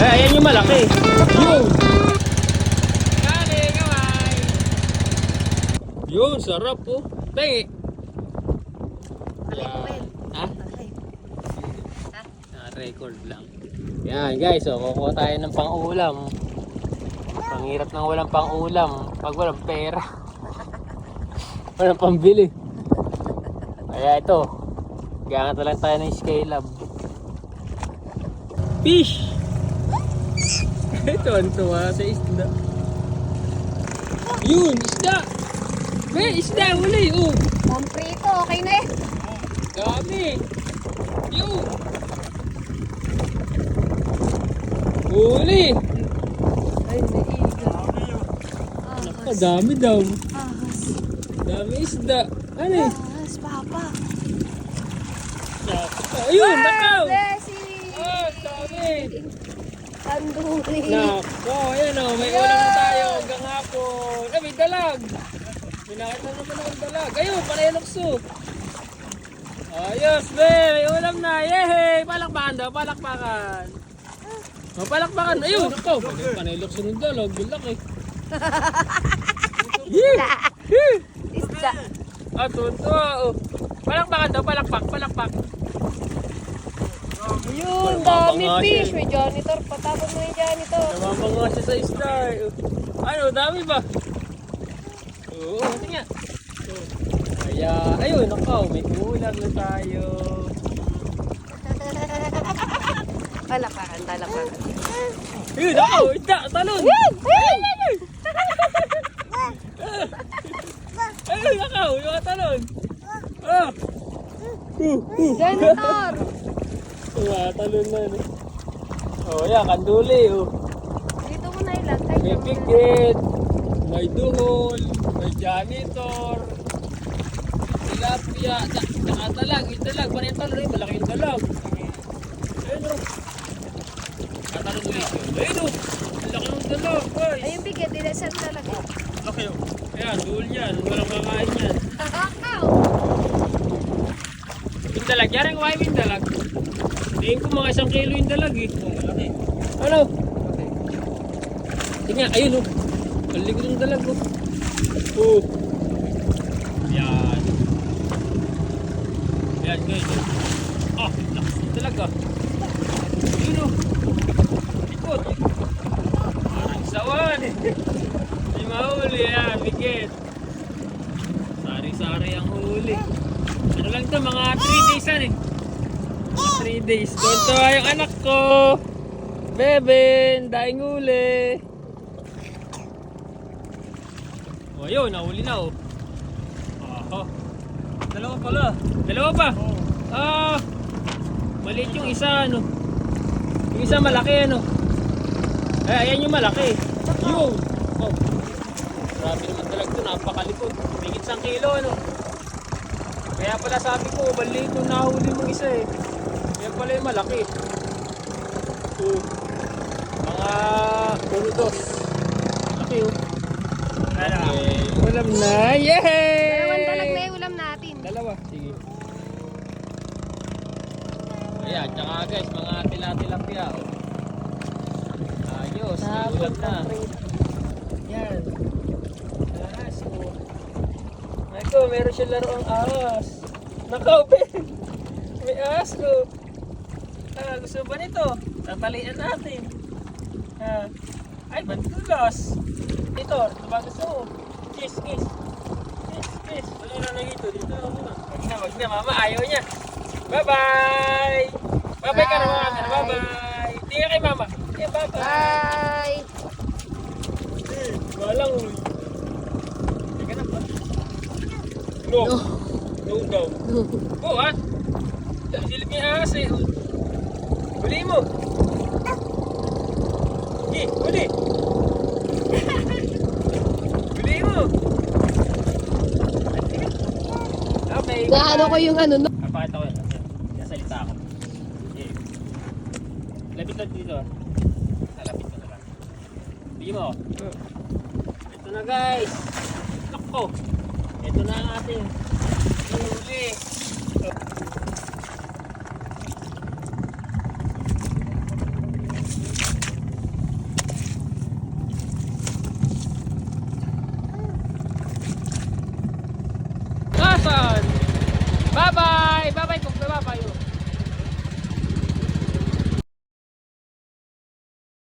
Eh, ayan yung malaki. Yun. Kali, kamay. Yun, sarap oh. po. Tengi. Wow. Ha? Ah, record lang. Yan guys, so kukuha tayo ng pang-ulam. Panghirap ng walang pang-ulam. Pag walang pera. walang pambili. Kaya ito, gaangat lang tayo ng scale up. Fish! ito, ang tuwa sa isda. Yun, isda! May isda, uli, oh! Pomprito, okay na eh. Dami! Yun! Huli! Ay, naiga. Ah, dami daw. Ahas. Dami isda. Ano eh? Ahas, papa. Ayun, nakaw! Blessing! Ah, dami! Tanduri. Nako, ayan o, may ulam na tayo hanggang hapon. Ay, may dalag! Pinakita naman ako ng dalag. Ayun, lukso. Ayos, be! May ulam na! Yehey! Palakpakan daw, palakpakan. O, palakpakan. Ayun, ako. Panay lukso ng dalag. Yung laki. Yee! Isda. Ah, tuntua. Oh. Palakpakan daw, palakpak, palakpak. Ayun, dami fish. May janitor. Patapon mo yung janitor. Namamanga siya sa isda. eh. Ano, dami ba? Oo, ano nga. Kaya, ayun, nakaw, may ulam na tayo. Talapakan, talapakan. Ayun, nakaw, isda, talon. Ayun! Ayun! Ayun, nakaw, yung talon. Ah! Uh, uh. Janitor! Tumatalon na. no? Oh, yan, kanduli, oh. Dito mo na ilagay. May pigit, may duhol, may janitor, tilapia, da, nakatalag, yung dalag, parang yung talon, malaki yung dalag. Ayun o. Katalon ulit yun. Ayun o, ang laki ng dalag, guys. Ayun, bigyan. Dilasan talaga. Laki o. Ayan, duhol yan, walang makain yan. Kakakaw! Yung dalag, yarang kumain mo yung dalag. Tingin ko mga isang kilo yung dalag eh. Ano? Tingnan, ayun oh. Ang likod ng dalag oh. Oh. Yan. Yan guys. oh. Ah, lakas ng dalag ah. Ayun oh. Likod. Parang sawan eh. Di mahuli ah, bigit. Sari-sari ang huli. Ano lang to, mga 3 days eh. Mga 3 days. Tuntua yung anak ko. Beben, daing huli. O ayun, nahuli na oh. Aha. Dalawa pala. Dalawa pa? Ah, maliit yung isa ano. Yung isa malaki ano. Eh, ayan yung malaki. Yun. Oh. Grabe naman talaga ito, napakalikod. May isang kilo ano. Kaya pala sabi ko, bali ito nahuli mong isa eh. Kaya pala yung malaki. Oh. Mga ulo dos. Laki oh. Okay. Ulam na. Yay! Dalawang dalag na yung ulam natin. Dalawa. Sige. Ayan, tsaka guys, mga tila-tilapia. Oh. Ayos, may ulam na. Yan. Ahas, oh. Nako, meron siya laruang ahas. Nakaw, Ben! May ahas ko. Gusto ba nito? Tatalian natin. Ah. Ay, bantulas. Ito, ito ba gusto mo? Kiss, kiss. Kiss, kiss. Wala na na dito. Dito na muna. Wag na, wag na. Mama, ayaw niya. Bye-bye! Bye-bye ka na, mama. Bye-bye! Tingnan kay mama. Yeah, bye-bye! Bye! Eh, Walang uy. Teka na ba? No. No daw. Go ha? Silip niya ahas eh. Huli mo. Eh, huli. Huli mo. Okay. Naano ko yung ano, no? Napakita ko. Nasalita ako. Eh. Lapit lang dito. ah. Nalapit ko na lang. Bigyan mo. Ito na guys. Nako. Ito na ang ating huli. Bye-bye!